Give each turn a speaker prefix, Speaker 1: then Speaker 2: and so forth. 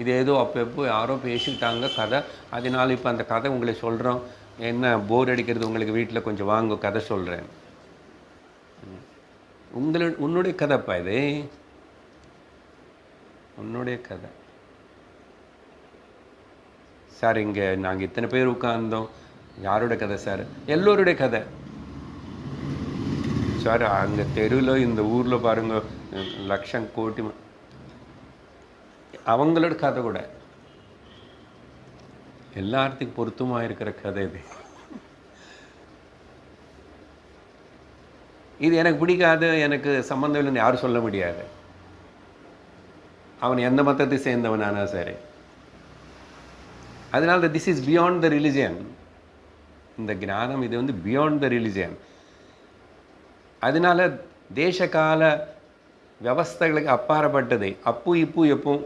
Speaker 1: இது ஏதோ அப்பப்போ யாரோ பேசிக்கிட்டாங்க கதை. அதனால இப்போ அந்த கதை உங்களை சொல்கிறோம் என்ன போர் அடிக்கிறது உங்களுக்கு வீட்டில் கொஞ்சம் வாங்க கதை சொல்கிறேன் உங்களு உன்னுடைய கதைப்பா இது? உன்னுடைய கதை. சார் இங்கே நாங்கள் இத்தனை பேர் உட்கார்ந்தோம். யாரோட கதை சார் எல்லோருடைய கதை. சார் அங்கே தெருவில் இந்த ஊரில் பாருங்க லட்சம் கோட்டி அவங்களோட கதை கூட. எல்லாத்துக்கும் பொருத்தமாக இருக்கிற கதை இது. இது எனக்கு பிடிக்காது எனக்கு சம்மந்தம் இல்லைன்னு யாரும் சொல்ல முடியாது. அவன் எந்த மதத்தை சேர்ந்தவனானா சரி. அதனால this is beyond the religion இந்த கிரானம் இது வந்து பியாண்ட் த ரிலிஜியன் அதனால தேசகால வியவஸ்தைகளுக்கு அப்பாற்பட்டது. அப்பு இப்பு எப்பவும்